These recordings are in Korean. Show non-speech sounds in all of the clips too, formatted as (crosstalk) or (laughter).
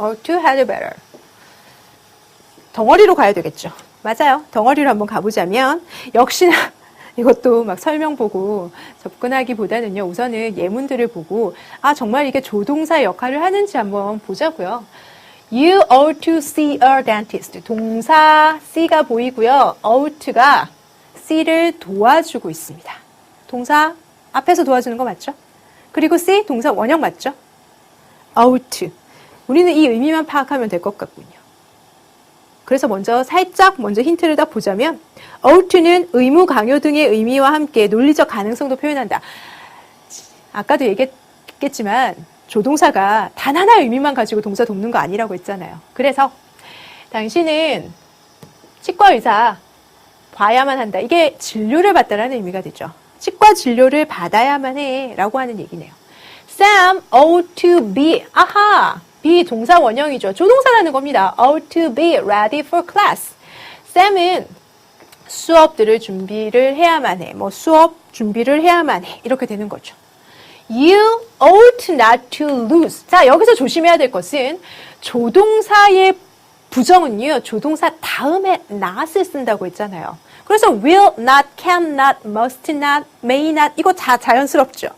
ought to had better. 덩어리로 가야 되겠죠. 맞아요. 덩어리로 한번 가보자면 역시나 (laughs) 이것도 막 설명 보고 접근하기보다는요. 우선은 예문들을 보고 아 정말 이게 조동사 역할을 하는지 한번 보자고요. You ought to see a dentist. 동사 see가 보이고요. ought가 see를 도와주고 있습니다. 동사 앞에서 도와주는 거 맞죠? 그리고 see 동사 원형 맞죠? ought. 우리는 이 의미만 파악하면 될 것 같군요. 그래서 먼저 살짝 먼저 힌트를 딱 보자면 ought는 의무 강요 등의 의미와 함께 논리적 가능성도 표현한다. 아까도 얘기했겠지만 조동사가 단 하나의 의미만 가지고 동사 돕는 거 아니라고 했잖아요. 그래서 당신은 치과 의사 봐야만 한다. 이게 진료를 받다라는 의미가 되죠. 치과 진료를 받아야만 해 라고 하는 얘기네요. Sam ought to be 아하 be 동사 원형이죠. 조동사라는 겁니다. ought to be ready for class. Sam은 수업들을 준비를 해야만 해. 뭐 수업 준비를 해야만 해. 이렇게 되는 거죠. You ought not to lose. 자, 여기서 조심해야 될 것은 조동사의 부정은요, 조동사 다음에 not을 쓴다고 했잖아요. 그래서 will not, can not, must not, may not, 이거 다 자연스럽죠.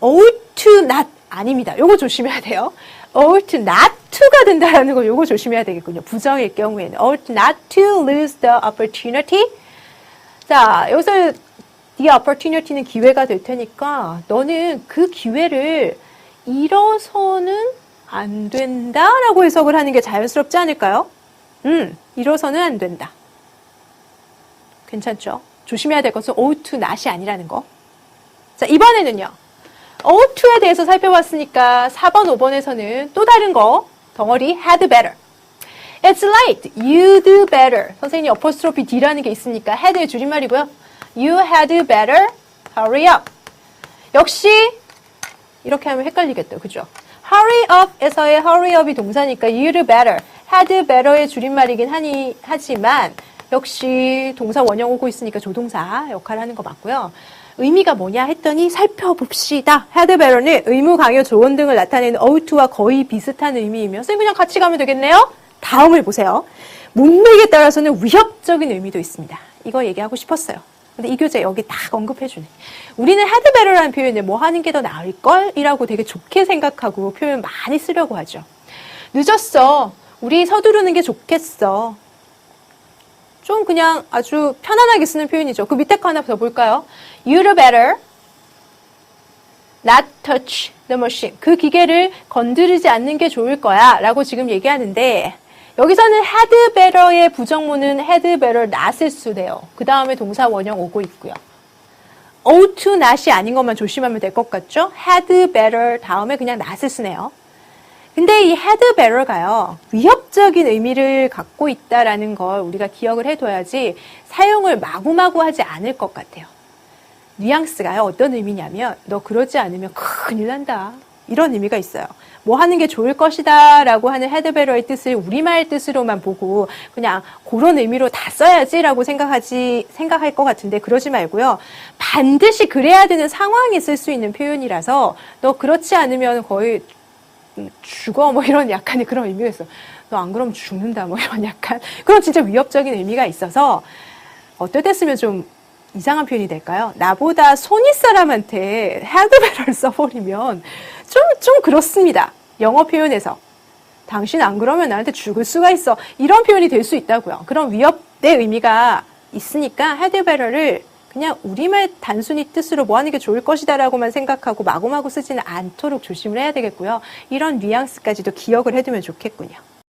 ought to not 아닙니다. 요거 조심해야 돼요. ought not to가 된다라는 거 요거 조심해야 되겠군요. 부정일 경우에는 ought not to lose the opportunity. 자, 여기서 the opportunity는 기회가 될 테니까 너는 그 기회를 잃어서는 안 된다라고 해석을 하는 게 자연스럽지 않을까요? 음, 잃어서는 안 된다. 괜찮죠? 조심해야 될 것은 ought to not이 아니라는 거. 자, 이번에는요. To에 대해서 살펴봤으니까 4번, 5번에서는 또 다른 거, 덩어리 had better. It's late. You do better. 선생님이 apostrophe D라는 게 있으니까 had의 줄임말이고요. You had better hurry up. 역시 이렇게 하면 헷갈리겠다. 그죠? hurry up에서의 hurry up이 동사니까 you'd better, had better의 줄임말이긴 하니, 하지만 역시 동사 원형 오고 있으니까 조동사 역할을 하는 거 맞고요. 의미가 뭐냐 했더니 살펴봅시다. better는 의무, 강요, 조언 등을 나타내는 ouught와 거의 비슷한 의미이며 선생님 그냥 같이 가면 되겠네요. 다음을 보세요. 문맥에 따라서는 위협적인 의미도 있습니다. 이거 얘기하고 싶었어요. 근데 이 교재 여기 딱 언급해주네. 우리는 better라는 표현을 뭐 하는 게 더 나을걸? 이라고 되게 좋게 생각하고 표현 많이 쓰려고 하죠. 늦었어. 우리 서두르는 게 좋겠어. 좀 그냥 아주 편안하게 쓰는 표현이죠. 그 밑에 거 하나 더 볼까요? You'd better not touch the machine. 그 기계를 건드리지 않는 게 좋을 거야. 라고 지금 얘기하는데, 여기서는 had better의 부정문은 had better not을 쓰래요. 그 다음에 동사 원형 오고 있고요. ought to not이 아닌 것만 조심하면 될 것 같죠? had better 다음에 그냥 not을 쓰네요. 근데 이 better가요, 위협적인 의미를 갖고 있다라는 걸 우리가 기억을 해둬야지 사용을 마구마구 하지 않을 것 같아요. 뉘앙스가요, 어떤 의미냐면, 너 그러지 않으면 큰일 난다. 이런 의미가 있어요. 뭐 하는 게 좋을 것이다 라고 하는 헤드베러의 뜻을 우리말 뜻으로만 보고 그냥 그런 의미로 다 써야지 라고 생각하지, 생각할 것 같은데 그러지 말고요. 반드시 그래야 되는 상황에 쓸수 있는 표현이라서 너 그렇지 않으면 거의 죽어 뭐 이런 약간의 그런 의미가 있어. 너 안 그러면 죽는다 뭐 이런 약간 그런 진짜 위협적인 의미가 있어서 어떨 때 쓰면 좀 이상한 표현이 될까요? 나보다 손윗 사람한테 헤드베러를 써버리면 좀, 좀 그렇습니다. 영어 표현에서. 당신 안 그러면 나한테 죽을 수가 있어. 이런 표현이 될 수 있다고요. 그런 위협의 의미가 있으니까 헤드베러를 그냥 우리말 단순히 뜻으로 뭐 하는 게 좋을 것이다라고만 생각하고 마구마구 쓰지는 않도록 조심을 해야 되겠고요. 이런 뉘앙스까지도 기억을 해두면 좋겠군요.